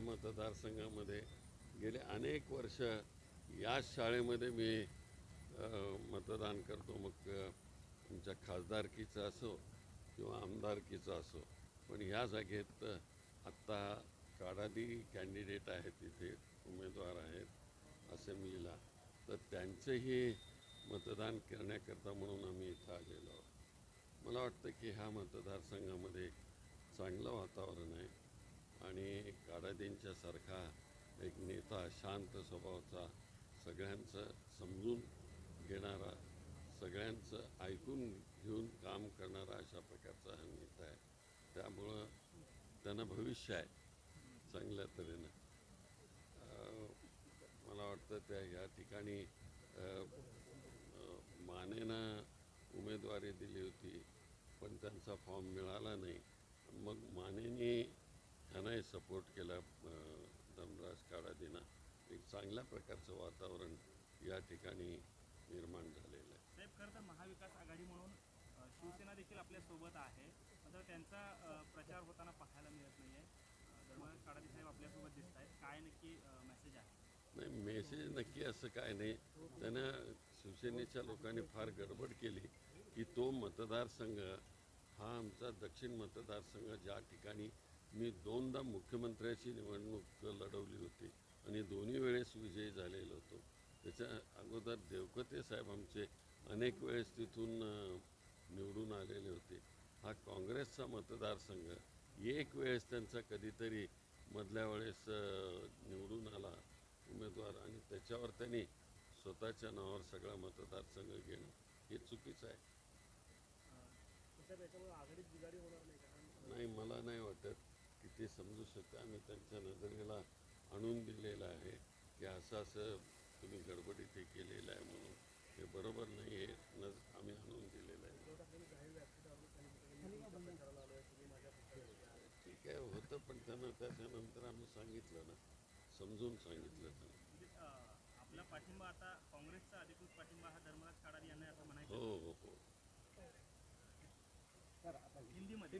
मतदारसंघामध्ये गेले अनेक वर्ष याच शाळेमध्ये मी मतदान करतो. मग तुमच्या खासदारकीचं असो किंवा आमदारकीचं असो. पण ह्या जागेत आत्ता काढादी कॅन्डिडेट आहेत तिथे उमेदवार आहेत असेंब्लीला तर त्यांचंही मतदान करण्याकरता म्हणून आम्ही इथं आलेलो आहोत. मला वाटतं की ह्या मतदारसंघामध्ये चांगलं वातावरण आहे. आणि काडादींच्यासारखा एक नेता शांत स्वभावाचा सगळ्यांचं समजून घेणारा सगळ्यांचं ऐकून घेऊन काम करणारा अशा प्रकारचा हा नेता आहे. त्यामुळं त्यांना भविष्य आहे चांगल्या तऱ्हेनं. मला वाटतं त्या ह्या ठिकाणी मानेनं उमेदवारी दिली होती पण त्यांचा फॉर्म मिळाला नाही. मग मानेनी ह्यानाही सपोर्ट केला अं, धनराज काडादीना एक चांगल्या प्रकारचं वातावरण या ठिकाणी निर्माण झालेलं आहे. साहेब खरं तर महाविकास आघाडी म्हणून शिवसेना देखील आपल्यासोबत आहे. मात्र त्यांचा प्रचार होताना पाहायला मिळत नाही आहे धर्मराज साहेब आपल्यासोबत दिसत आहेत. काय नक्की मेसेज आहे? नाही मेसेज नक्की असं काय नाही. त्यानं शिवसेनेच्या लोकांनी फार गडबड केली की तो मतदारसंघ हा आमचा दक्षिण मतदारसंघ ज्या ठिकाणी मी दोनदा मुख्यमंत्र्याची निवडणूक लढवली होती आणि दोन्ही वेळेस विजयी झालेलो होतो. त्याच्या अगोदर देवकते साहेब आमचे अनेक वेळेस तिथून निवडून आलेले होते. हा काँग्रेसचा मतदारसंघ एक वेळेस त्यांचा कधीतरी मधल्या वेळेस निवडून आला उमेदवार आणि त्याच्यावर त्यांनी स्वतःच्या नावावर सगळा मतदारसंघ घेणं हे चुकीचं आहे. नाही मला नाही वाटत. की ते समजू शकते. आम्ही त्यांच्या नजरेला आणून दिलेलं आहे की असं असं तुम्ही गडबडीत हे केलेलं आहे म्हणून. हे बरोबर नाही हे नज आम्ही आणून दिलेलं आहे. ठीक आहे होतं पण त्यांना त्याच्यानंतर आम्ही सांगितलं ना. समजून सांगितलं त्यांना. आपला पाठिंबा आता काँग्रेसचा अधिकृत पाठिंबा हा धर्मराज काडादी यांना आहे असं म्हणायचं. हो हो हो. हिंदीमध्ये.